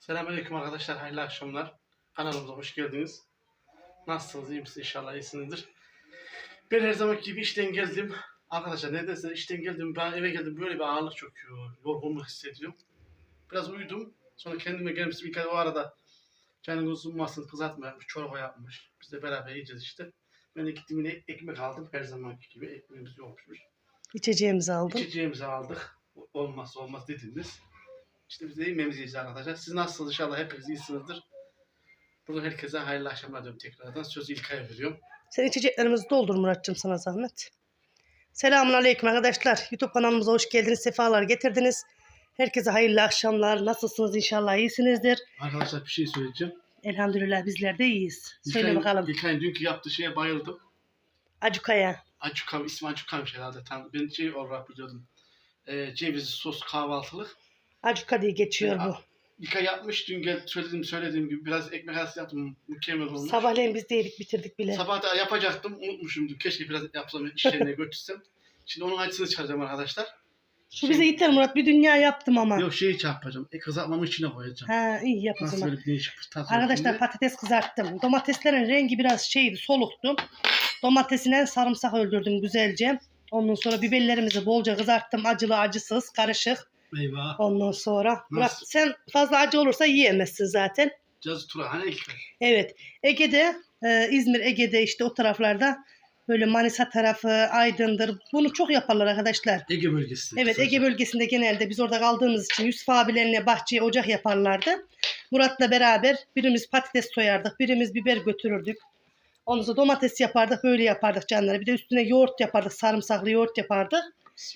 Selamünaleyküm arkadaşlar, hayırlı akşamlar. Kanalımıza hoş geldiniz. Nasılsınız, iyi misiniz? İnşallah iyisinizdir. Ben her zaman gibi işten geldim. Arkadaşlar nedense işten geldim, ben eve geldim böyle bir ağırlık çöküyor, yorgunluk hissediyorum. Biraz uyudum, sonra kendime gelmiştim. İlk o arada canım uzunmasın kızartma yapmış, çorba yapmış. Biz de beraber yiyeceğiz işte. Ben de gittim yine ekmek aldım, her zamanki gibi ekmeğimiz yokmuş. İçeceğimizi aldım. İçeceğimizi aldık. Olmazsa olmaz dediğimiz. İşte biz de yemeğimizi yiyeceğiz arkadaşlar. Siz nasılsınız inşallah hepiniz iyisinizdir. Burada herkese hayırlı akşamlar diyorum tekrardan. Sözü İlkay'a veriyorum. Sen içeceklerimizi doldur Muratcığım sana zahmet. Selamun Aleyküm arkadaşlar. YouTube kanalımıza hoş geldiniz. Sefalar getirdiniz. Herkese hayırlı akşamlar. Nasılsınız inşallah iyisinizdir. Arkadaşlar bir şey söyleyeceğim. Elhamdülillah bizler de iyiyiz. Söyle İlkay'ın- bakalım. İlkay'ın dünkü yaptığı şeye bayıldım. Acukaya. Acukam, ismi Acuka'ymış herhalde. Tam ben şey olarak biliyordum. Ee, cevizli sos kahvaltılık. Acuka diye geçiyor bu. İlkay yapmış. Dün gel, söylediğim, söylediğim gibi biraz ekmek arası yaptım. Mükemmel olmuş. Sabahleyin biz de yedik bitirdik bile. Sabah da yapacaktım. Unutmuşum. dün. Keşke biraz yapsam iş yerine götürsem. Şimdi onun acısını çıkaracağım arkadaşlar. Şu bize yeter Murat. Bir dünya yaptım ama. Yok şeyi çarpacağım. E, kızartmamı içine koyacağım. Ha iyi yap o Nasıl zaman. böyle bir değişik bir tat Arkadaşlar olsun patates kızarttım. Domateslerin rengi biraz şeydi soluktu. Domatesine sarımsak öldürdüm güzelce. Ondan sonra biberlerimizi bolca kızarttım. Acılı acısız karışık. Eyvah. Ondan sonra. Nasıl? sen fazla acı olursa yiyemezsin zaten. Cazı tura hani ilk Evet. Ege'de e, İzmir Ege'de işte o taraflarda böyle Manisa tarafı Aydın'dır. Bunu çok yaparlar arkadaşlar. Ege bölgesi. Evet. Ege bölgesinde genelde biz orada kaldığımız için Yusuf abilerine bahçeye ocak yaparlardı. Murat'la beraber birimiz patates soyardık, birimiz biber götürürdük. Ondan sonra domates yapardık, böyle yapardık canları. Bir de üstüne yoğurt yapardık, sarımsaklı yoğurt yapardık.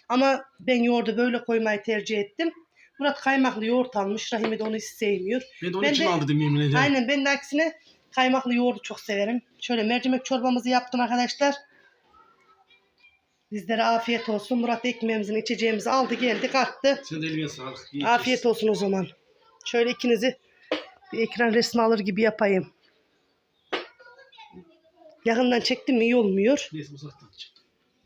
Ama ben yoğurdu böyle koymayı tercih ettim. Murat kaymaklı yoğurt almış. Rahime de onu hiç sevmiyor. Ben de onun Ben için de- aldım yemin ederim. Aynen ben de aksine kaymaklı yoğurdu çok severim. Şöyle mercimek çorbamızı yaptım arkadaşlar. Bizlere afiyet olsun. Murat ekmeğimizin içeceğimizi aldı geldi kalktı. Sen de eline sağlık. İyi Afiyet kesin. olsun o zaman. Şöyle ikinizi bir ekran resmi alır gibi yapayım. Yakından çektim mi iyi olmuyor. Neyse uzaktan çek.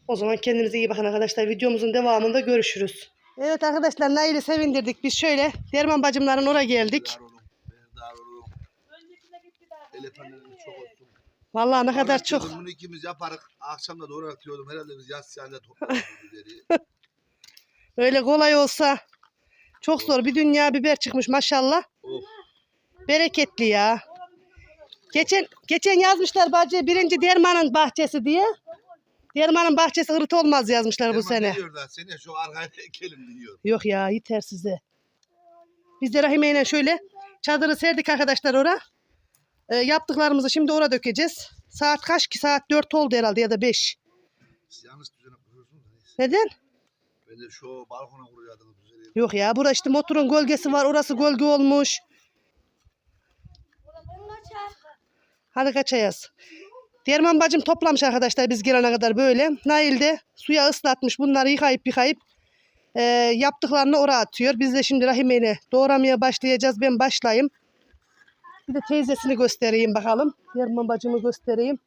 O zaman kendinize iyi bakın arkadaşlar. Videomuzun devamında görüşürüz. Evet arkadaşlar Nail'i sevindirdik. Biz şöyle Derman bacımların oraya geldik. Vallahi ne kadar çok. Bunu ikimiz yaparız. Akşam da doğru atıyordum. Herhalde biz yaz sende toplarız. Öyle kolay olsa çok zor. Bir dünya biber çıkmış maşallah. Of. Bereketli ya. Geçen geçen yazmışlar bacı birinci Derman'ın bahçesi diye. Derman'ın bahçesi ırıt olmaz yazmışlar bu sene. ne diyor da seni şu arkaya ekelim diyor. Yok ya yeter size. Biz de Rahime ile şöyle çadırı serdik arkadaşlar ora. Ee, yaptıklarımızı şimdi ora dökeceğiz. Saat kaç ki? Saat 4 oldu herhalde ya da 5. Siz yanlış düzene kuruyorsunuz da neyse. Neden? Ben de şu balkona düzeni. Yok ya burada işte motorun gölgesi var. Orası gölge olmuş. Hadi kaçayız. Derman bacım toplamış arkadaşlar biz gelene kadar böyle. Nail de suya ıslatmış. Bunları yıkayıp yıkayıp e, yaptıklarını oraya atıyor. Biz de şimdi Rahime'yle doğramaya başlayacağız. Ben başlayayım. Bir de teyzesini göstereyim bakalım. Derman bacımı göstereyim.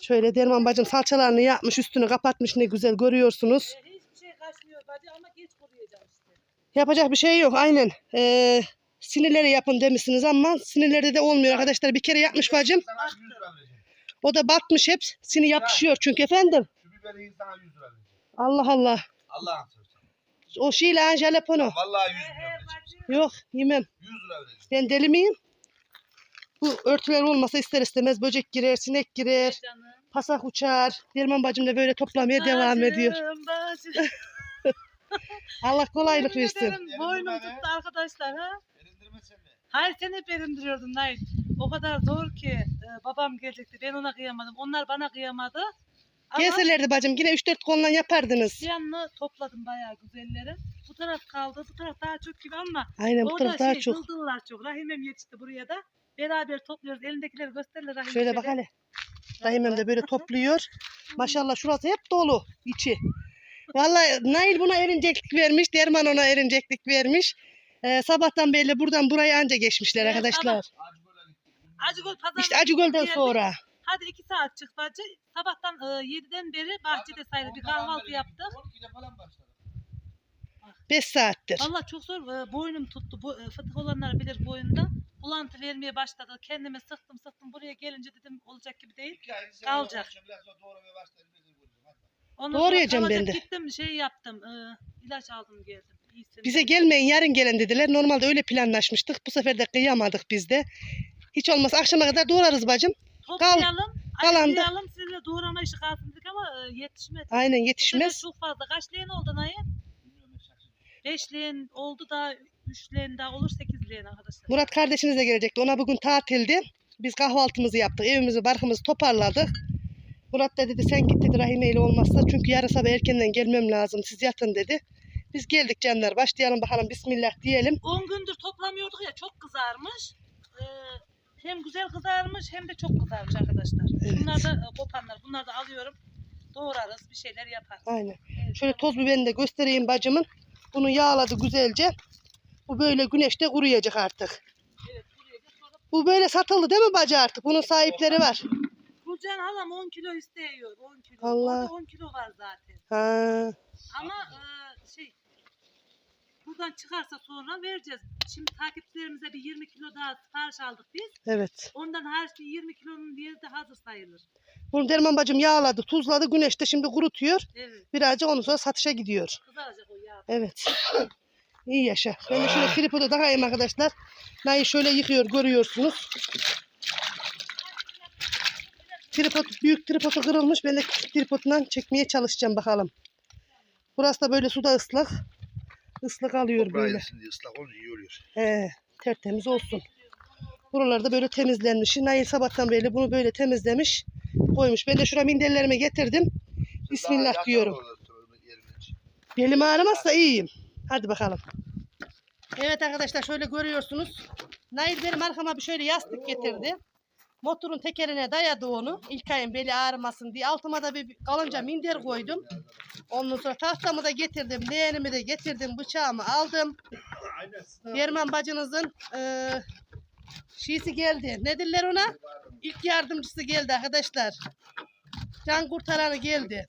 Şöyle Derman bacım salçalarını yapmış. Üstünü kapatmış ne güzel görüyorsunuz. Hiçbir şey kaçmıyor bacı ama geç kuruyacağım işte. Yapacak bir şey yok aynen. Ee, sinirleri yapın demişsiniz ama sinirlerde de olmuyor arkadaşlar. Bir kere yapmış bacım. Sana 100 lira vereceğim. O da batmış hep. Sini yapışıyor çünkü efendim. Şu biberi sana 100 lira vereceğim. Allah Allah. Allah'ın sözü. O şeyle Anjelepono. Vallahi 100 lira vereceğim. Yok yemem. 100 lira vereceğim. Ben deli miyim? Bu örtüler olmasa ister istemez böcek girer, sinek girer, pasak uçar. Derman bacım da böyle toplamaya devam ediyor. Bacım, bacım. Allah kolaylık versin. Boynum tuttu arkadaşlar ha. Hayır sen hep erindiriyordun Nail. O kadar zor ki e, babam gelecekti. Ben ona kıyamadım. Onlar bana kıyamadı. Ama bacım yine 3-4 konudan yapardınız. yanını topladım bayağı güzelleri. Bu taraf kaldı. Bu taraf daha çok gibi ama Aynen bu taraf daha şey çok. dıldılar çok. Rahimem yetişti buraya da. Beraber topluyoruz. Elindekileri gösterirler Rahim. Şöyle bak hele. Rahimem de böyle topluyor. Maşallah şurası hep dolu içi. Vallahi Nail buna erinceklik vermiş. Derman ona erinceklik vermiş. Ee, sabahtan beri buradan buraya anca geçmişler Evet, arkadaşlar. Acıgöl pazar. İşte Acıgöl'den sonra. Hadi iki saat çık bacı. Sabahtan e, 7'den beri bahçede sayılı bir kahvaltı yaptık. 12'de falan başladık. 5 saattir. Valla çok zor. Ee, boynum tuttu. Bu, e, fıtık olanlar bilir boynunda. Bulantı vermeye başladı. Kendimi sıktım sıktım. Buraya gelince dedim olacak gibi değil. Kalacak. Ondan sonra Doğrayacağım ben kalacak de. Gittim şey yaptım. E, ilaç aldım geldim. Bize gelmeyin yarın gelen dediler. Normalde öyle planlaşmıştık. Bu sefer de kıyamadık biz de. Hiç olmaz akşama kadar doğrarız bacım. Toplayalım. kalan da- Ayıklayalım. Sizinle doğrama işi kalsın dedik ama e, yetişmedi. Aynen Bu sene yetişmez. çok fazla. Kaç leğen oldu Naim? Beş leğen oldu da üç leğen daha olur sekiz leğen arkadaşlar. Murat kardeşiniz de gelecekti. Ona bugün tatildi. Biz kahvaltımızı yaptık. Evimizi barkımızı toparladık. Murat da dedi sen git dedi Rahime ile olmazsa. Çünkü yarın sabah erkenden gelmem lazım. Siz yatın dedi. Biz geldik canlar. Başlayalım bakalım. Bismillah diyelim. 10 gündür toplamıyorduk ya çok kızarmış. Ee, hem güzel kızarmış hem de çok kızarmış arkadaşlar. Evet. Bunlar da e, kopanlar. Bunları da alıyorum. Doğrarız bir şeyler yapar. Aynen. Evet. Şöyle toz biberini de göstereyim bacımın. Bunu yağladı güzelce. Bu böyle güneşte kuruyacak artık. Evet, sonra Bu böyle satıldı değil mi bacı artık? Bunun sahipleri var. Gülcan halam 10 kilo isteyiyor. 10 kilo. Allah. Orada 10 kilo var zaten. Ha, Ama e, buradan çıkarsa sonra vereceğiz. Şimdi takipçilerimize bir 20 kilo daha sipariş aldık biz. evet. Ondan her şey 20 kilonun diğeri de hazır sayılır. Bunu Derman bacım yağladı, tuzladı. Güneşte şimdi kurutuyor. Evet. Birazcık ondan sonra satışa gidiyor. Kızaracak o yağ. Evet. İyi yaşa. Ben de şöyle tripodu takayım arkadaşlar. Nayı şöyle yıkıyor görüyorsunuz. Tripod, büyük tripodu kırılmış. Ben de küçük tripodundan çekmeye çalışacağım bakalım. Burası da böyle suda ıslak. Islık alıyor böyle. Şimdi ıslak olunca iyi oluyor. He, tertemiz olsun. Buralarda böyle temizlenmiş. Nail sabahtan beri bunu böyle temizlemiş. Koymuş. Ben de şuraya minderlerimi getirdim. Bismillah diyorum. Belim ağrımazsa iyiyim. Hadi bakalım. Evet arkadaşlar şöyle görüyorsunuz. Nail benim arkama bir şöyle yastık getirdi. Motorun tekerine dayadı onu. İlkay'ın beli ağrımasın diye. Altıma da bir kalınca minder koydum. Ondan sonra tahtamı da getirdim. Leğenimi de getirdim. Bıçağımı aldım. Yerman bacınızın eee şiisi geldi. Ne diller ona? İlk yardımcısı geldi arkadaşlar. Can kurtaranı geldi.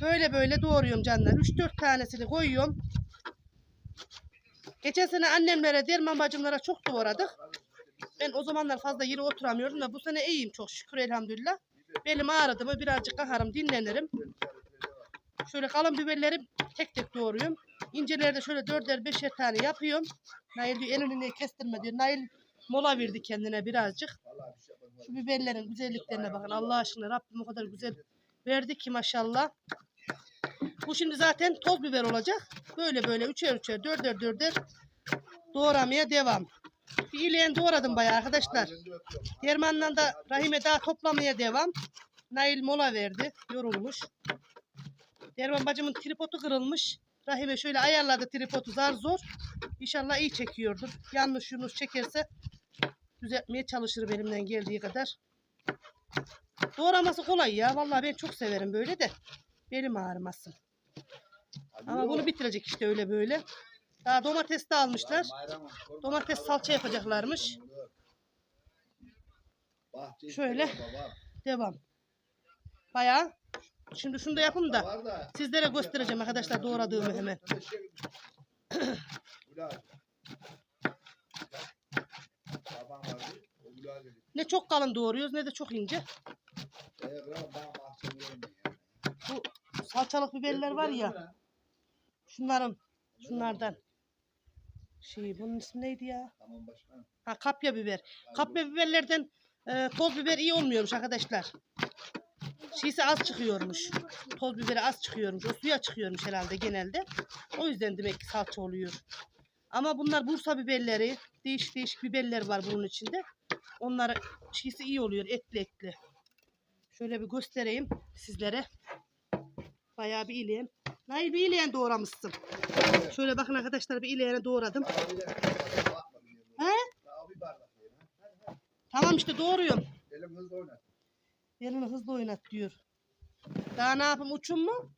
Böyle böyle doğruyorum canlar. 3-4 tanesini koyuyorum. Geçen sene annemlere, derman bacımlara çok doğradık. Ben o zamanlar fazla yere oturamıyordum da bu sene iyiyim çok şükür elhamdülillah. Belim ağrıdı birazcık kalkarım dinlenirim. Şöyle kalın biberleri tek tek doğruyorum. İnceleri de şöyle dörder beşer tane yapıyorum. Nail diyor elini kestirme diyor. Nail mola verdi kendine birazcık. Şu biberlerin güzelliklerine bakın Allah aşkına Rabbim o kadar güzel verdi ki maşallah. Bu şimdi zaten toz biber olacak. Böyle böyle üçer üçer dörder dörder doğramaya devam. Bir doğradım bayağı arkadaşlar. Dermanla da Rahime daha toplamaya devam. Nail mola verdi. Yorulmuş. Derman bacımın tripodu kırılmış. Rahime şöyle ayarladı tripodu zar zor. İnşallah iyi çekiyordur. Yanlış yunus çekerse düzeltmeye çalışır elimden geldiği kadar. Doğraması kolay ya. Vallahi ben çok severim böyle de. Belim ağrımasın. Ama bunu bitirecek işte öyle böyle. Daha domates de almışlar. Domates salça yapacaklarmış. Şöyle. Devam. Bayağı. Şimdi şunu da yapayım da sizlere göstereceğim arkadaşlar doğradığımı hemen. Ne çok kalın doğruyoruz ne de çok ince. Bu salçalık biberler var ya. Şunların. Şunlardan. Şey bunun ismi neydi ya? Ha kapya biber. Kapya biberlerden e, toz biber iyi olmuyormuş arkadaşlar. Şişi az çıkıyormuş. Toz biberi az çıkıyormuş. O suya çıkıyormuş herhalde genelde. O yüzden demek ki salça oluyor. Ama bunlar Bursa biberleri. Değişik değişik biberler var bunun içinde. Onlar şişi iyi oluyor. Etli etli. Şöyle bir göstereyim sizlere. Bayağı bir ileyen. Nail bir ileyen doğramışsın. Şöyle bakın arkadaşlar bir ileğeni doğradım. He? Tamam işte doğruyorum. Elim hızlı oynat. Elini hızlı oynat diyor. Daha ne yapayım uçun mu?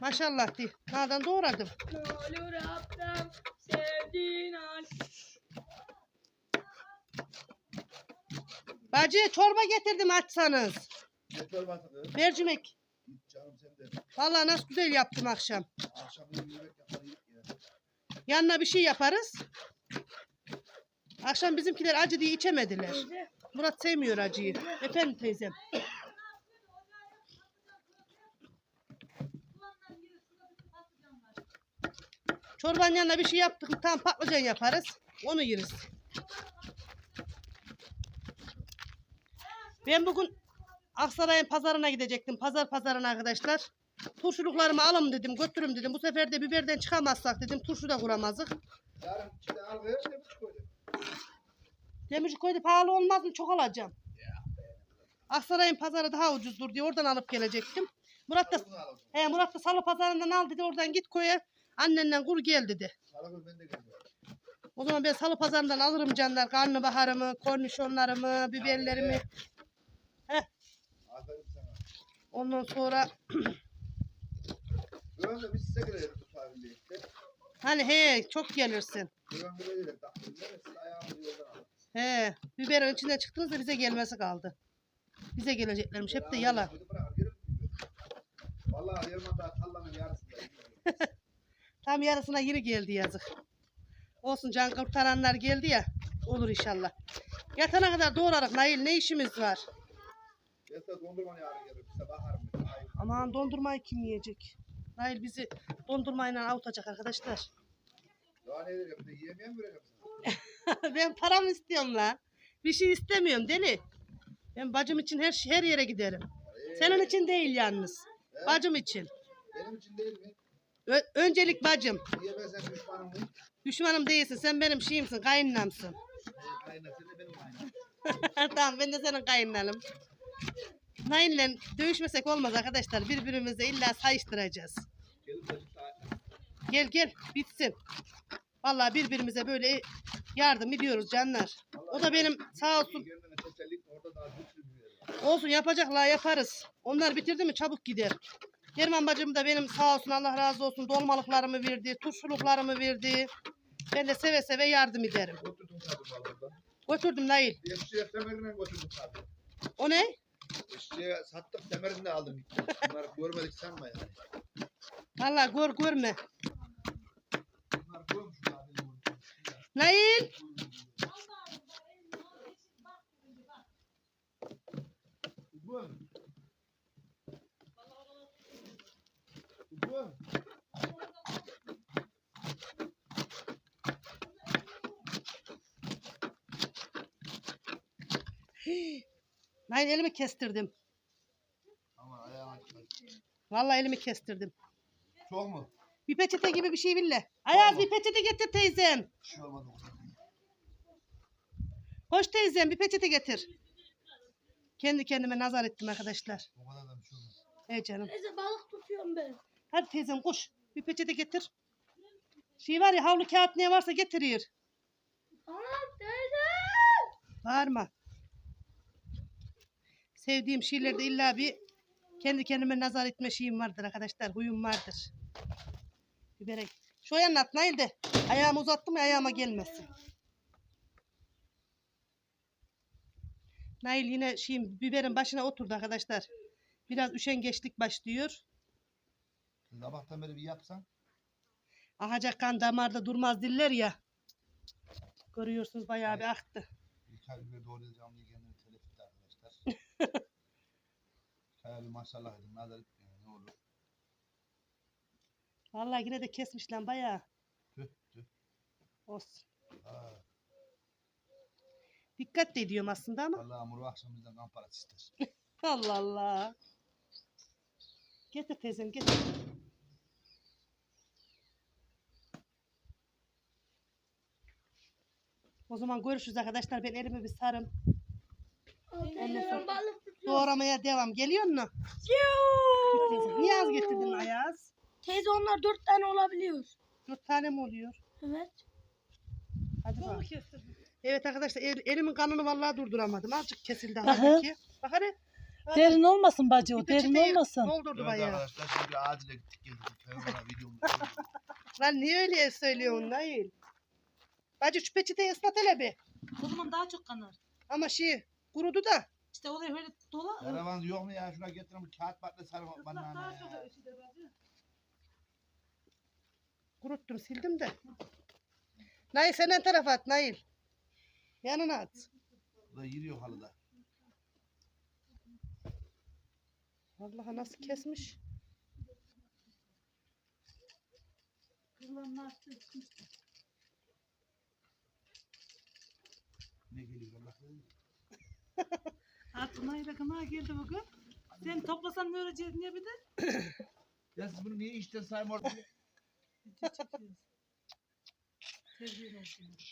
Maşallah di. Nereden doğradım. olur Rabbim sevdiğin an. Bacı çorba getirdim açsanız. Ne çorbası? Mercimek. Canım. Vallahi nasıl güzel yaptım akşam. Yanına bir şey yaparız. Akşam bizimkiler acı diye içemediler. Murat sevmiyor acıyı. Efendim teyzem. Çorbanın yanına bir şey yaptık. Tam patlıcan yaparız. Onu yeriz. Ben bugün Aksaray'ın pazarına gidecektim. Pazar pazarına arkadaşlar. Turşuluklarımı alım dedim, götürüm dedim. Bu sefer de biberden çıkamazsak dedim. Turşu da kuramazdık. Yarın işte al ver de bir koydum. Demirci koydu pahalı olmaz mı? Çok alacağım. Aksaray'ın pazarı daha ucuzdur diye oradan alıp gelecektim. Murat da, he, Murat da salı pazarından al dedi. Oradan git koya. Annenle kur gel dedi. Sarıgül ben de geliyorum. O zaman ben salı pazarından alırım canlar. Karnabaharımı, kornişonlarımı, biberlerimi. Ondan sonra de biz size girelim tutar birlikte. hani he çok gelirsin. Siz ayağımızı yoldan alın. He biberin içinden çıktınız da bize gelmesi kaldı. Bize geleceklermiş. Hep de yalan. Hadi bırak, yürü. Vallahi yarım daha tallanın yarısında. Tam yarısına yeri geldi yazık. Olsun can kurtaranlar geldi ya. Olur inşallah. Yatana kadar doğrarak Nail ne işimiz var? Size dondurmanı yarın gelirim. Aman dondurmayı kim yiyecek? Nail bizi dondurmayla avutacak arkadaşlar. Daha ne vereceğim ben param istiyorum la. Bir şey istemiyorum deli. Ben bacım için her şey- her yere giderim. Ee, Senin için değil yalnız. he? Bacım için. Benim için değil mi? Ö- öncelik bacım. Niye düşmanım mı? Düşmanım değilsin. Sen benim şeyimsin, kayınlamsın. Ee, Kaynat sen de benim kaynat. tamam ben de senin kayınlanım. Nail'le dövüşmesek olmaz arkadaşlar. Birbirimize illa sayıştıracağız. Gel gel bitsin. Vallahi birbirimize böyle yardım ediyoruz canlar. O da benim sağ olsun. Olsun yapacaklar yaparız. Onlar bitirdi mi çabuk gider. German bacım da benim sağ olsun Allah razı olsun dolmalıklarımı verdi, turşuluklarımı verdi. Ben de seve seve yardım ederim. Götürdüm Nail. Tabii. O ne? Eşeğe sattık semerini de aldım. Bunları görmedik sanma yani. Vallahi gör görme. Bunlar görmüş abi. Nail. Bu. Nail elimi kestirdim. Ama ayağına. Vallahi elimi kestirdim. Çok mu? Bir peçete gibi bir şey bille. Ayaz bir peçete getir teyzem. Bir şey olmadı. Hoş teyzem bir peçete getir. Kendi kendime nazar ettim arkadaşlar. O kadar da bir şey olmaz. Hey canım. Neyse balık tutuyorum ben. Hadi teyzem koş. Bir peçete getir. Şey var ya havlu kağıt ne varsa getiriyor. Tamam teyze. Bağırma. Sevdiğim şeylerde illa bir kendi kendime nazar etme şeyim vardır arkadaşlar. Huyum vardır. Bibere. Şu yanına at Nail de. Ayağımı uzattım ya ayağıma gelmesin. Nail yine şeyim biberin başına oturdu arkadaşlar. Biraz üşengeçlik başlıyor. Sabahtan beri bir yapsan. Ahacak kan damarda durmaz diller ya. Görüyorsunuz bayağı bir aktı. Diye kendimi telef etti bir maşallah edin. Nazar etmeyin ne olur. Vallahi yine de kesmiş lan bayağı. Tüh tüh. Olsun. Ha, Dikkat de ediyorum aslında ama. vallahi Muru akşam bizden kan parası ister. Allah Allah. Getir teyzem getir. O zaman görüşürüz arkadaşlar. Ben elimi bir sarım. Ben balık tutuyorum. Doğramaya devam. Geliyor mu? Niye az getirdin Ayaz? Teyze onlar dört tane olabiliyor. Dört tane mi oluyor? Evet. Hadi bak. Evet arkadaşlar el- elimin kanını vallahi durduramadım. Azıcık kesildi Aha. halbuki. Bak hadi. Derin olmasın bacı o derin peçeteyi olmasın. Doldurdu Evet bayağı. arkadaşlar şimdi acile gittik geldik. Videomu. Lan niye öyle söylüyorsun Nail? Bacı şu peçeteyi ıslat hele bir. O zaman daha çok kanar. Ama şey kurudu da. İşte oraya öyle dola. Karavan yok mu ya? Şuna getirin kağıt batla sarı Islak bana. daha çok ötede bacı. Kuruttum sildim de. Nail sen ön tarafa at Nail. Yanına at. Da yürüyor halıda. Vallahi nasıl kesmiş. Ne geliyor Bilir. Aklına yakına geldi bugün. Sen toplasan ne öreceğiz niye bir de? Ya siz bunu niye işten sayma orada?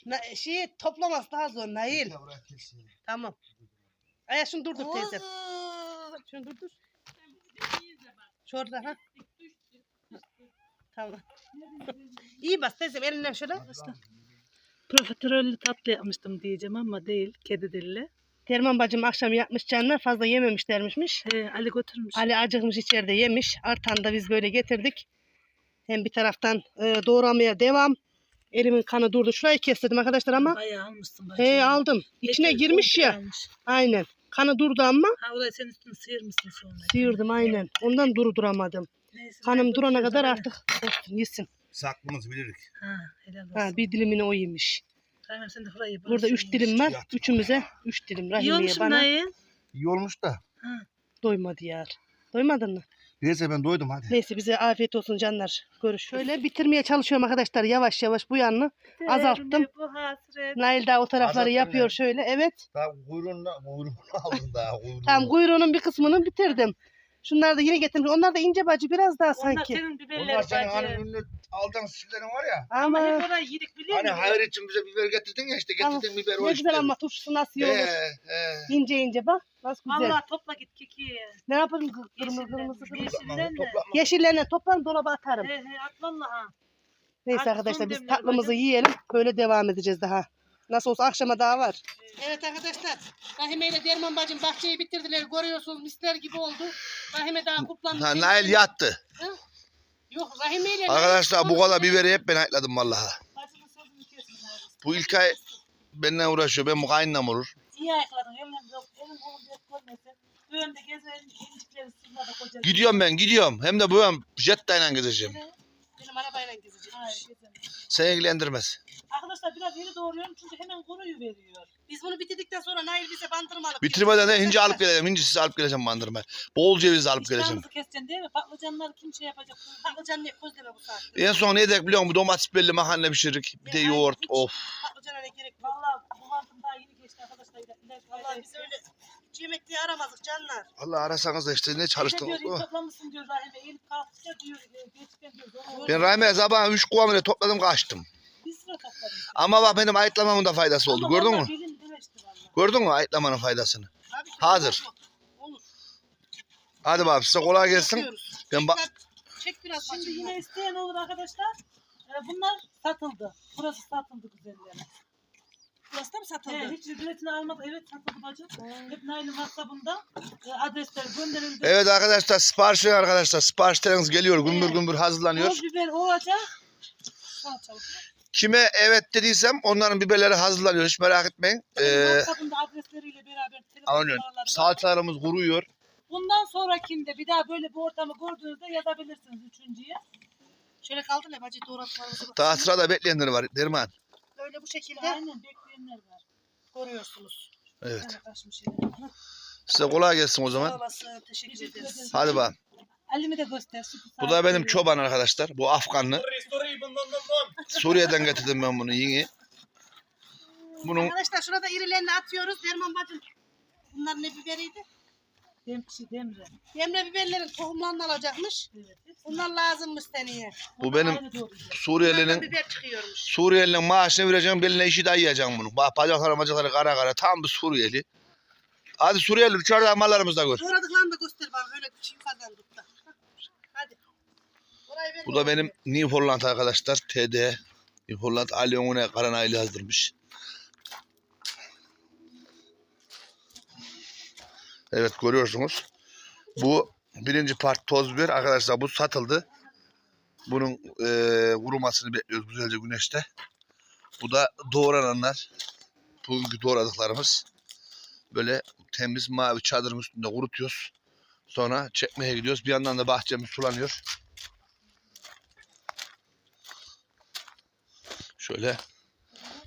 Na şey toplaması daha zor Nail. Tamam. Aya şunu durdur teyzem. Şunu durdur. Şurada ha. Tamam. İyi bas teyzem elinden şöyle. Profiterollü tatlı yapmıştım diyeceğim ama değil. Kedi dilli. Derman bacım akşam yapmış canlar fazla yememişlermişmiş. He, Ali götürmüş. Ali acıkmış içeride yemiş. Artan da biz böyle getirdik. Hem bir taraftan e, doğramaya devam. Elimin kanı durdu. Şurayı kestirdim arkadaşlar ama. Bayağı almışsın bacı. He aldım. İçine Getir, girmiş ya. almış. Aynen. Kanı durdu ama Ha orayı sen üstünü sıyırmışsın sonra. sıyırdım aynen. Ondan durduramadım. Neyse, Kanım durana kadar artık olsun yesin. Saklımız bilirik. Ha helal olsun. Ha, bir dilimini o yemiş. Tamam sen de burayı Burada üç dilim var. Üçümüze üç dilim. İyi Rahimiye olmuş mu bana. Nail? İyi olmuş da. Doymadı yar. Doymadın mı? Neyse ben doydum hadi. Neyse bize afiyet olsun canlar. Görüş. Şöyle bitirmeye çalışıyorum arkadaşlar yavaş yavaş bu yanını. Azalttım. Derdi Bu hasret. Nail daha o tarafları Azalttın yapıyor yani. şöyle. Evet. Daha kuyruğunu, kuyruğunu aldın daha kuyruğunu. Tam kuyruğunun bir kısmını bitirdim. Şunları da yine getirmiş. Onlar da ince bacı biraz daha Onlar sanki. senin biberleri Onlar senin bacı. hani ünlü aldığın sillerin var ya. Ama hep Ama orayı yedik biliyor Hani musun? hayır için bize biber getirdin ya işte getirdin biber o ne işte. güzel ama turşusu nasıl iyi He, olur. he. İnce ince bak. Nasıl güzel. Vallahi topla git keki. Ne yapalım kı- kırmızı Yeşillen, kırmızı kırmızı. yeşillen de. Topla. Yeşillerine toplarım dolaba atarım. He he at vallahi. Neyse Hadi arkadaşlar biz tatlımızı bacım. yiyelim. Böyle devam edeceğiz daha. Nasıl olsa akşama daha var. Evet arkadaşlar. Rahime ile Derman bacım bahçeyi bitirdiler. Görüyorsunuz misler gibi oldu. Rahime daha kuplanmış. Ha. Nail yattı. Yok Rahime ile Arkadaşlar bu kadar biberi hep ben ayıkladım vallahi. Bu İlkay benimle uğraşıyor. Ben bu kaynanam olur. İyi ayakladın. Elim yok. Elim kolum yok görmesin. Önde gezerin incikleri sırmada koca. Gidiyorum ben gidiyorum. Hem de bu an jettayla gezeceğim. Benim arabayla gezeceğim. Hayır gezemem. Seni ilgilendirmez. Arkadaşlar biraz yeri doğruyorum çünkü koruyu veriyor. Biz bunu bitirdikten sonra Nail bize bandırma alıp Bitirmeden de hinci alıp geleceğim. Hinci size alıp geleceğim bandırma. Bol ceviz alıp geleceğim. İştahımızı keseceksin değil mi? Patlıcanlar kim şey yapacak? Patlıcan ne közleme bu saatte. En son ne edek biliyor musun? Domates belli mahalle pişiririk. Bir de yoğurt. Of. Patlıcana ne gerek yok. Valla bu mantım daha yeni geçti arkadaşlar. Vallahi biz öyle hiç yemek diye aramazdık canlar. Allah arasanız da işte ne çalıştınız. diyor, iyi toplamışsın diyor Rahime. Elif kalktıkça diyor, e, geçken diyor. Ben Rahime sabah 3 kuvam ile topladım kaçtım. Topladım. Ama bak benim ayıtlamamın da faydası oldu. Ama Gördün mü? Gördün mü ayıtlamanın faydasını? Abi, Hazır. Olur. Hadi bak size kolay gelsin. Yapıyoruz. Ben bak Çek biraz Şimdi yine isteyen olur arkadaşlar. E, bunlar satıldı. Burası satıldı güzelleri. Burası da mı satıldı? He, hiç ücretini almadı. Evet satıldı bacım. Hep Nail'in WhatsApp'ında e, adresler gönderildi. Evet arkadaşlar sipariş verin arkadaşlar. Siparişleriniz geliyor. Gümbür gümbür hazırlanıyor. Toz biber olacak. Salçalık. Kime evet dediysem onların biberleri hazırlanıyor. Hiç merak etmeyin. Ee, Ee, WhatsApp'ında adresleriyle beraber telefon aynen. numaraları var. Salçalarımız kuruyor. Bundan sonrakinde bir daha böyle bir ortamı gördüğünüzde yazabilirsiniz üçüncüye. Şöyle kaldı ne bacı doğratmalarımızı. Daha sırada bekleyenler var Derman. Böyle bu şekilde Aynen bekleyenler var. koruyorsunuz. Evet. Size kolay gelsin o zaman. Sağ olasın. Teşekkür Teşekkür ederiz. Hadi bak. Elimi de göster. süper Bu da benim çoban arkadaşlar. Bu Afganlı. Suriye'den getirdim ben bunu yeni. Bunun Arkadaşlar şurada irilerini atıyoruz. Derman bacım. Bunlar ne biberiydi? Demşi Demre. Yemre biberlerin tohumlarını alacakmış. Bunlar lazımmış seneye. Bu benim aynı doğru. Suriyelinin biber çıkıyormuş. Suriyelinin maaşını vereceğim. Beline işi dayayacağım bunu. Bak bacakları bacakları kara kara. Tam bir Suriyeli. Hadi Suriyeli içeride mallarımızı da gör. Doğradıklarını da göster bana. Öyle yukarıdan tut da. Bu da benim New Holland arkadaşlar. TD. New Holland Alyon'una Karanaylı yazdırmış. Evet görüyorsunuz. Bu birinci part toz biber. Arkadaşlar bu satıldı. Bunun eee kurumasını bekliyoruz güzelce güneşte. Bu da doğrananlar. Bugünkü doğradıklarımız. Böyle temiz mavi çadırın üstünde kurutuyoruz. Sonra çekmeye gidiyoruz. Bir yandan da bahçemiz sulanıyor. Şöyle.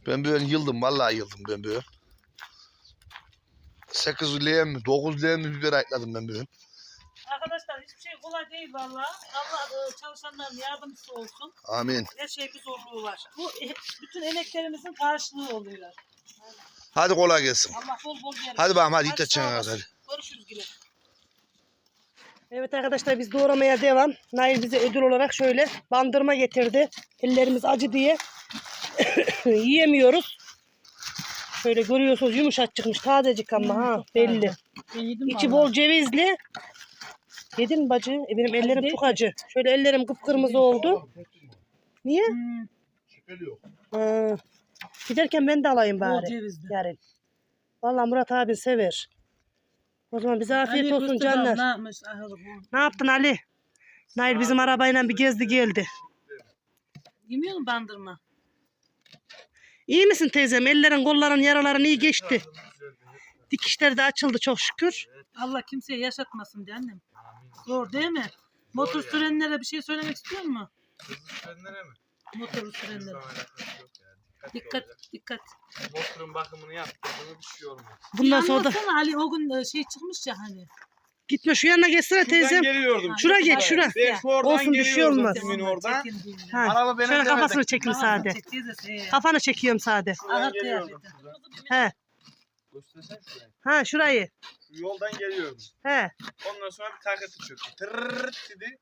Ben böyle yıldım. Vallahi yıldım ben böyle. 8 leğen mi 9 leğen mi biber ayıkladım ben böyle. Arkadaşlar hiçbir şey kolay değil valla. Allah e, çalışanların yardımcısı olsun. Amin. Her şey bir zorluğu var. Bu e, bütün emeklerimizin karşılığı oluyor. Hadi kolay gelsin. Allah bol bol verir. Hadi bakalım hadi Hadi git olasın. hadi. Görüşürüz güle. Evet arkadaşlar biz doğramaya devam. Nail bize ödül olarak şöyle bandırma getirdi. Ellerimiz acı diye yiyemiyoruz. Şöyle görüyorsunuz yumuşak çıkmış tazecik ama ha belli. İçi bol cevizli. Yedin mi bacı? E, benim ellerim çok acı. Şöyle ellerim kıpkırmızı oldu. Niye? Ha. Giderken ben de alayım bol bari. cevizli. Yarın. Vallahi Murat abi sever. O zaman bize afiyet Ali olsun canlar. Ne yapmış? Ahır bu. Ne yaptın Ali? Nail bizim arabayla bir gezdi geldi. Yemiyor mu bandırma? İyi misin teyzem? Ellerin kolların yaraların iyi geçti. Dikişler de açıldı çok şükür. Allah kimseye yaşatmasın diye annem. Zor değil mi? Motor sürenlere bir şey söylemek istiyor mu? Sürenlere mi? Motoru sürenlere. Ya. Dikkat dikkat. Motorun bakımını yaptığında bir şey olmaz. Bundan sonra da Ali o gün e, şey çıkmış ya hani. Gitme şu yanına geçsene teyzem. geliyordum. Şura geç şura. Ben şu oradan Olsun, bir şey geliyordum olmaz. kimin oradan. Ha, Araba benim şöyle kafasını çekin sade. Sade. Kafanı çekiyorum sade. Şuradan Aha geliyordum. kıyafeti. şuradan. He, şurayı. ha şurayı. Şu yoldan geliyordum. He. Ondan sonra bir takıtı çöktü. Tırrrrt dedi.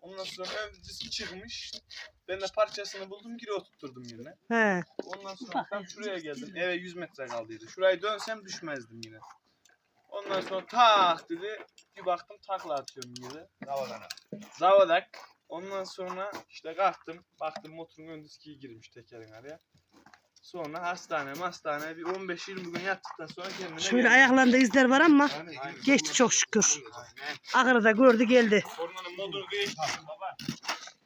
Ondan sonra diski çıkmış. Ben de parçasını buldum geri oturtturdum yerine. He. Ondan sonra tam şuraya geldim. Eve 100 metre kaldıydı. Şurayı dönsem düşmezdim yine. Ondan sonra tak dedi. Bir baktım takla atıyorum yere. Zavadak. Ondan sonra işte kalktım. Baktım motorun ön diski girmiş tekerin araya. Sonra hastane hastane bir 15-20 gün yattıktan sonra kendine Şöyle geldim. ayaklarında izler var ama Aynen. geçti çok şükür. Ahırı da gördü geldi. Kornanın modunu değiştirdim baba.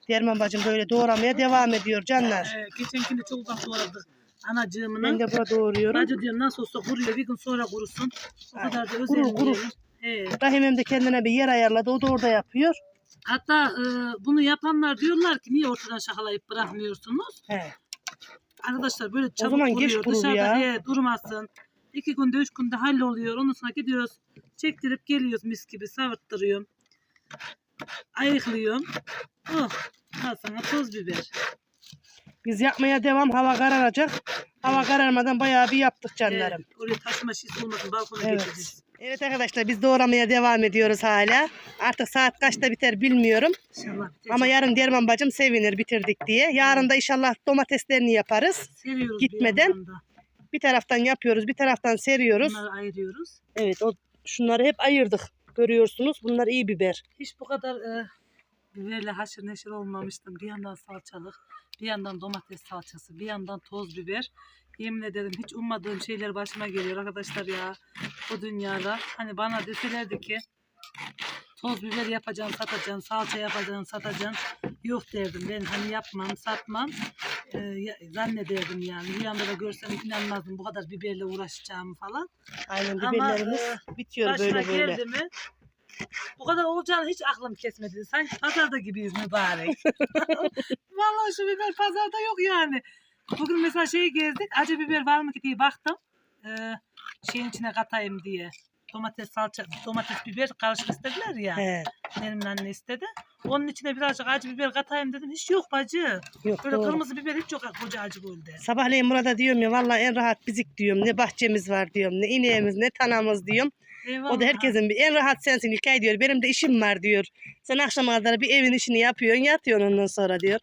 Derman bacım böyle doğramaya devam ediyor canlar. Ee, geçenkini çok uzak doğradı. Anacığımını. Ben de burada doğruyorum. Bacı diyorum nasıl olsa kuruyor bir gün sonra kurusun. O kadar da Kurur, özel kurur. He. Rahimem de kendine bir yer ayarladı. O da orada yapıyor. Hatta e, bunu yapanlar diyorlar ki niye ortadan şakalayıp bırakmıyorsunuz? He. Arkadaşlar böyle çabuk zaman geç kuruyor. kurur Dışarıda ya. he, durmasın. İki günde üç günde halloluyor. Ondan sonra gidiyoruz. Çektirip geliyoruz mis gibi savurtturuyorum. Ayıklıyorum. Oh. Al sana toz biber. Biz yapmaya devam. Hava kararacak. Hava kararmadan bayağı bir yaptık canlarım. Evet, oraya taşıma şişi olmasın balkona Evet. getireceğiz. Evet arkadaşlar biz doğramaya devam ediyoruz hala. Artık saat kaçta biter bilmiyorum. İnşallah. Ama yarın Derman bacım sevinir bitirdik diye. Yarın da inşallah domateslerini yaparız. Seviyoruz bir gitmeden da. Bir taraftan yapıyoruz, bir taraftan seriyoruz. Bunları ayırıyoruz. Evet, o şunları hep ayırdık. Görüyorsunuz. Bunlar iyi biber. Hiç bu kadar e, biberle haşır neşir olmamıştım. Bir yandan salçalık, bir yandan domates salçası, bir yandan toz biber. Yemin ederim hiç ummadığım şeyler başıma geliyor arkadaşlar ya. Bu dünyada. Hani bana deselerdi ki toz biber yapacaksın, satacaksın, salça yapacaksın, satacaksın. Yok derdim ben hani yapmam, satmam. E, zannederdim yani. Rüyamda da görsem inanmazdım bu kadar biberle uğraşacağımı falan. Aynen Ama, biberlerimiz e, bitiyor Başına böyle böyle. geldi mi bu kadar olacağını hiç aklım kesmedi. Sanki pazarda gibiyiz mübarek. Vallahi şu biber pazarda yok yani. Bugün mesela şeyi gezdik. Acı biber var mı ki diye baktım. Ee, şeyin içine katayım diye. Domates salça, domates biber karışık istediler ya. He, Benim anne istedi. Onun içine birazcık acı biber katayım dedim. Hiç yok bacı. yok Böyle doğru. kırmızı biber hiç yok koca acı gölde. Sabahleyin Murat'a diyorum ya vallahi en rahat bizik diyorum. Ne bahçemiz var diyorum. Ne ineğimiz ne tanamız diyorum. O da herkesin bir en rahat sensin İlkay diyor. Benim de işim var diyor. Sen akşama kadar bir evin işini yapıyorsun yatıyorsun ondan sonra diyor.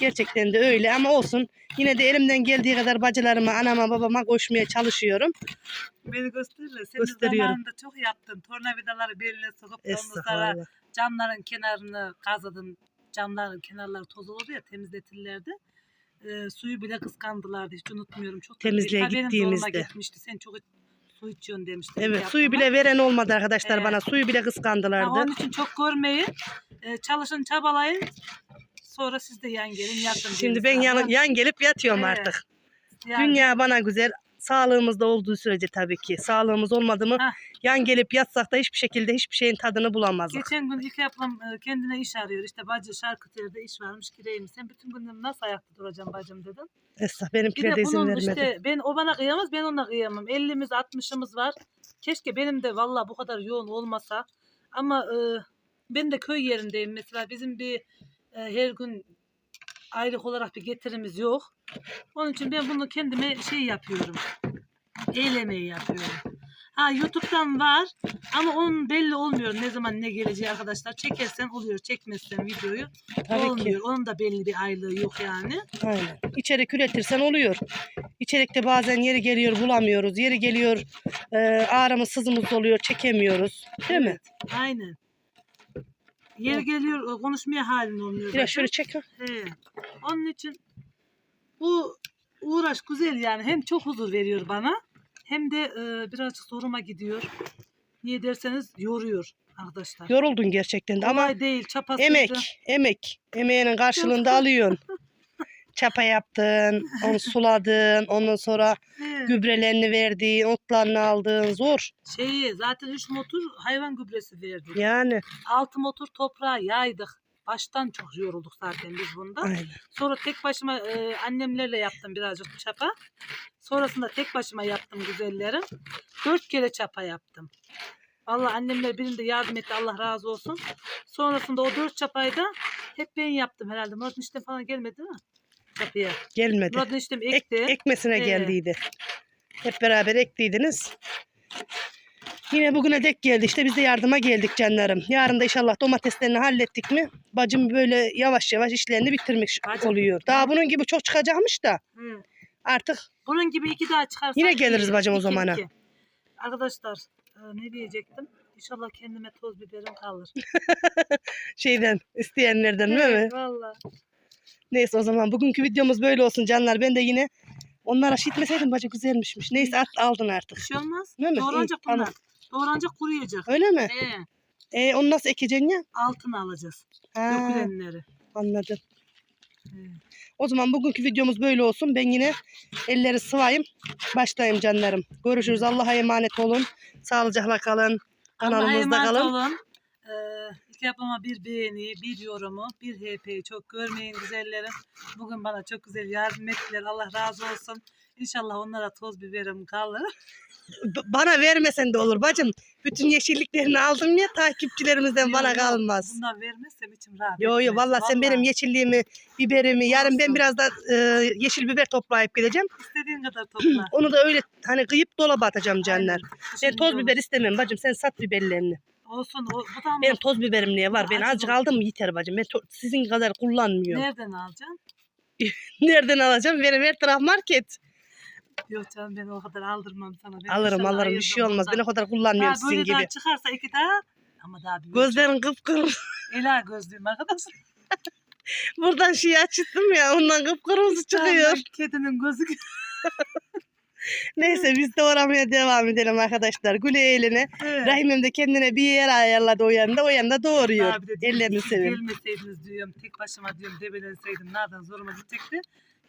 Gerçekten de öyle ama olsun. Yine de elimden geldiği kadar bacılarıma, anama, babama koşmaya çalışıyorum. Beni gösterirler. Sen Gösteriyorum. zamanında çok yaptın. Tornavidaları beline sokup Estağfurullah. camların kenarını kazıdın. Camların kenarları toz olurdu ya temizletirlerdi. Ee, suyu bile kıskandılardı. Hiç unutmuyorum. Çok Temizliğe gittiğimizde. gitmişti. Sen çok su içiyorsun demiştin. Evet yaptığıma. suyu bile veren olmadı arkadaşlar Evet. bana. Suyu bile Ha, kıskandılardı. onun için çok görmeyin. Ee, çalışın çabalayın. Sonra siz de yan gelin yatın. Şimdi ben yan, yan gelip yatıyorum Evet. artık. yani Dünya bana güzel. Sağlığımızda olduğu sürece tabii ki. Sağlığımız olmadı mı Hah. yan gelip yatsak da hiçbir şekilde hiçbir şeyin tadını bulamazdık. Geçen gün iki ablam e, kendine iş arıyor. İşte bacı şarküteride iş varmış gireyim. Sen bütün günüm nasıl ayakta duracaksın bacım dedim. Esra Bir benimkine de de izin bunun vermedi. işte ben o bana kıyamaz ben ona kıyamam. 50'miz 60'ımız var. Keşke benim de valla bu kadar yoğun olmasa. Ama e, ben de köy yerindeyim mesela bizim bir e, her gün aylık olarak bir getirimiz yok. Onun için ben bunu kendime şey yapıyorum. Eylemeyi yapıyorum. Ha YouTube'dan var ama onun belli olmuyor ne zaman ne geleceği arkadaşlar. Çekersen oluyor, çekmezsen videoyu Tabii ki. olmuyor. Onun da belli bir aylığı yok yani. Aynen. İçerik üretirsen oluyor. İçerikte bazen yeri geliyor bulamıyoruz. Yeri geliyor e, ağrımız sızımız oluyor çekemiyoruz. Değil mi? Aynen. Yeri geliyor konuşmaya halin olmuyor. Biraz zaten. şöyle çek. ha. He. Onun için bu uğraş güzel yani. Hem çok huzur veriyor bana hem de e, birazcık zoruma gidiyor. Niye derseniz yoruyor arkadaşlar. Yoruldun gerçekten de ama Kolay değil çapası. emek, emek. Emeğinin karşılığında alıyorsun. Çapa yaptın, onu suladın, ondan sonra gübrelerini verdin, otlarını aldın. Zor. Şeyi zaten 3 motor hayvan gübresi verdik. Yani. 6 motor toprağa yaydık. Baştan çok yorulduk zaten biz bunda. Aynen. Sonra tek başıma e, annemlerle yaptım birazcık çapa. Sonrasında tek başıma yaptım güzellerim. Dört kere çapa yaptım. Allah annemler birinde yardım etti Allah razı olsun. Sonrasında o dört çapayı da hep ben yaptım herhalde. Murat işte falan gelmedi değil mi? Çapıya. Gelmedi. Murat işte Ek, ekti. ekmesine Ee. geldiydi. Hep beraber ektiydiniz. Yine bugüne dek geldi işte biz de yardıma geldik canlarım. Yarın da inşallah domateslerini hallettik mi bacım böyle yavaş yavaş işlerini bitirmiş Bacım. oluyor. Daha bunun gibi çok çıkacakmış da Hı. artık Bunun gibi iki daha çıkarsak. Yine geliriz bacım o İki, zamana. iki. Arkadaşlar e, ne diyecektim? İnşallah kendime toz biberim kalır. şeyden isteyenlerden değil mi? Valla. Neyse o zaman bugünkü videomuz böyle olsun canlar. Ben de yine onlara şitmeseydim bacı güzelmişmiş. Neyse at, aldın artık. Bir şey olmaz. Değil mi? Doğranacak İyi, tamam. bunlar. Doğranacak kuruyacak. Öyle mi? Ee, E, onu nasıl ekeceksin ya? altına alacağız. Ha, Dökülenleri. anladım. Ee, O zaman bugünkü videomuz böyle olsun. Ben yine elleri sıvayım. Başlayayım canlarım. Görüşürüz. Allah'a emanet olun. Sağlıcakla kalın. Kanalımızda kalın. olun. Ee, yapıma bir beğeni, bir yorumu, bir HP'yi çok görmeyin güzellerim. Bugün bana çok güzel yardım ettiler. Allah razı olsun. İnşallah onlara toz biberim kalır. Bana vermesen de olur bacım. Bütün yeşilliklerini aldım ya takipçilerimizden Yo, bana yo, kalmaz. Bundan vermezsem içim rahat Yo yo etmez. valla sen benim yeşilliğimi, biberimi, yarın ben Olsun. biraz da e, yeşil biber toplayıp gideceğim. İstediğin kadar topla. Onu da öyle hani kıyıp dolaba atacağım canlar. Ben toz biber istemem bacım. Sen sat biberlerini. Olsun. O, bu da? Benim toz biberim niye var? Ben Acı azıcık olur. aldım mı yeter bacım. Ben to- sizin kadar kullanmıyorum. Nereden alacaksın? Nereden alacağım? Benim her taraf market. Yok canım ben o kadar aldırmam sana. Ben Alırım inşallah alırım bir şey ayırırım olmaz. Ben bundan. o kadar kullanmıyorum Ha, sizin böyle gibi. daha çıkarsa iki daha. Ama daha bir Gözlerin kıpkırmızı. Ela gözlüyüm arkadaşlar. Buradan şey açtım ya ondan kıpkırmızı çıkıyor. Kedinin gözü. Neyse biz de aramaya devam edelim arkadaşlar. Güle eğlene. Evet. Rahimim de kendine bir yer ayarladı o yanda. O yanda doğuruyor. Ellerini siz seveyim. Gelmeseydiniz diyorum. Tek başıma diyorum debelenseydim nereden zoruma gidecekti.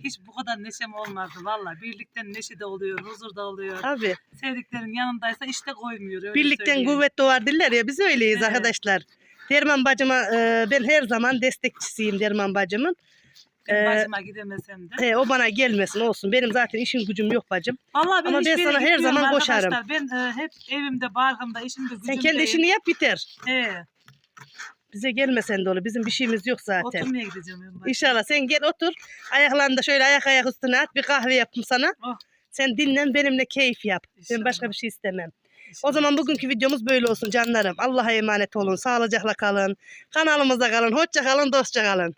Hiç bu kadar neşem olmazdı valla. Birlikten neşe de oluyor, huzur da oluyor. Tabii. Sevdiklerin yanındaysa işte koymuyor. Öyle Birlikten söyleyeyim. kuvvet doğar diller ya biz öyleyiz Evet. arkadaşlar. Derman bacıma e, ben her zaman destekçisiyim Derman bacımın. Ben Ee, Başıma gidemesem de. He, o bana gelmesin olsun. Benim zaten işim gücüm yok bacım. Vallahi ben Ama ben sana her zaman koşarım. Ben e, hep evimde, barkımda, işimde, gücümde. Sen kendi işini yap biter. He, Bize gelmesen de olur. Bizim bir şeyimiz yok zaten. oturmaya gideceğim. en başta. İnşallah sen gel otur. Ayaklarını da şöyle ayak ayak üstüne at. Bir kahve yapayım sana. Oh. Sen dinlen benimle keyif yap. Ben İnşallah. başka bir şey istemem. O zaman bugünkü videomuz böyle olsun canlarım. Allah'a emanet olun. Sağlıcakla kalın. Kanalımızda kalın. Hoşça kalın, dostça kalın.